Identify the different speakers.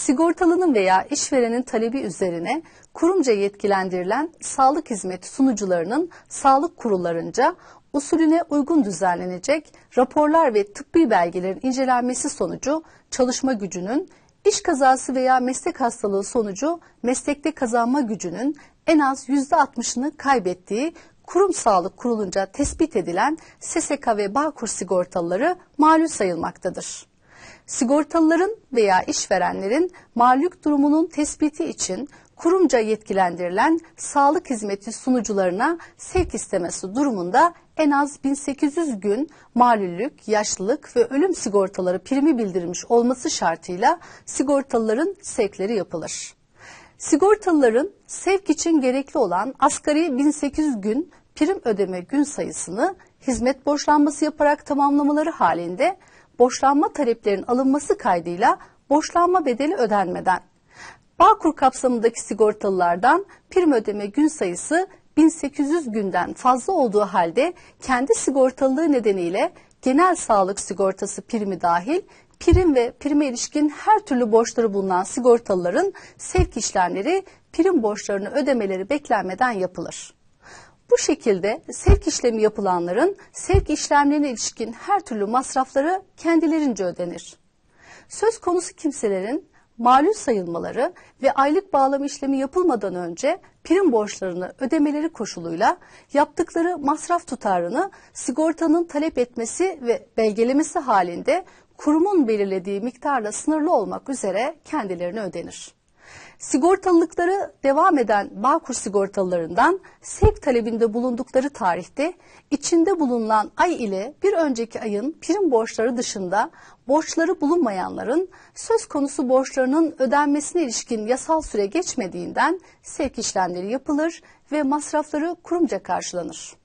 Speaker 1: sigortalının veya işverenin talebi üzerine kurumca yetkilendirilen sağlık hizmeti sunucularının sağlık kurullarınca usulüne uygun düzenlenecek raporlar ve tıbbi belgelerin incelenmesi sonucu çalışma gücünün, iş kazası veya meslek hastalığı sonucu meslekte kazanma gücünün en az %60'ını kaybettiği kurum sağlık kurulunca tespit edilen SSK ve Bağkur sigortalıları malul sayılmaktadır. Sigortalıların veya işverenlerin mağlup durumunun tespiti için kurumca yetkilendirilen sağlık hizmeti sunucularına sevk istemesi durumunda en az 1800 gün malüllük, yaşlılık ve ölüm sigortaları primi bildirilmiş olması şartıyla sigortalıların sevkleri yapılır. Sigortalıların sevk için gerekli olan asgari 1800 gün prim ödeme gün sayısını hizmet borçlanması yaparak tamamlamaları halinde borçlanma taleplerinin alınması kaydıyla borçlanma bedeli ödenmeden Bağkur kapsamındaki sigortalılardan prim ödeme gün sayısı 1800 günden fazla olduğu halde kendi sigortalılığı nedeniyle genel sağlık sigortası primi dahil prim ve prime ilişkin her türlü borçları bulunan sigortalıların sevk işlemleri prim borçlarını ödemeleri beklenmeden yapılır. Bu şekilde sevk işlemi yapılanların sevk işlemlerine ilişkin her türlü masrafları kendilerince ödenir. Söz konusu kimselerin malul sayılmaları ve aylık bağlama işlemi yapılmadan önce prim borçlarını ödemeleri koşuluyla yaptıkları masraf tutarını sigortanın talep etmesi ve belgelemesi halinde kurumun belirlediği miktarla sınırlı olmak üzere kendilerine ödenir. Sigortalılıkları devam eden Bağkur sigortalılarından sevk talebinde bulundukları tarihte içinde bulunan ay ile bir önceki ayın prim borçları dışında borçları bulunmayanların söz konusu borçlarının ödenmesine ilişkin yasal süre geçmediğinden sevk işlemleri yapılır ve masrafları kurumca karşılanır.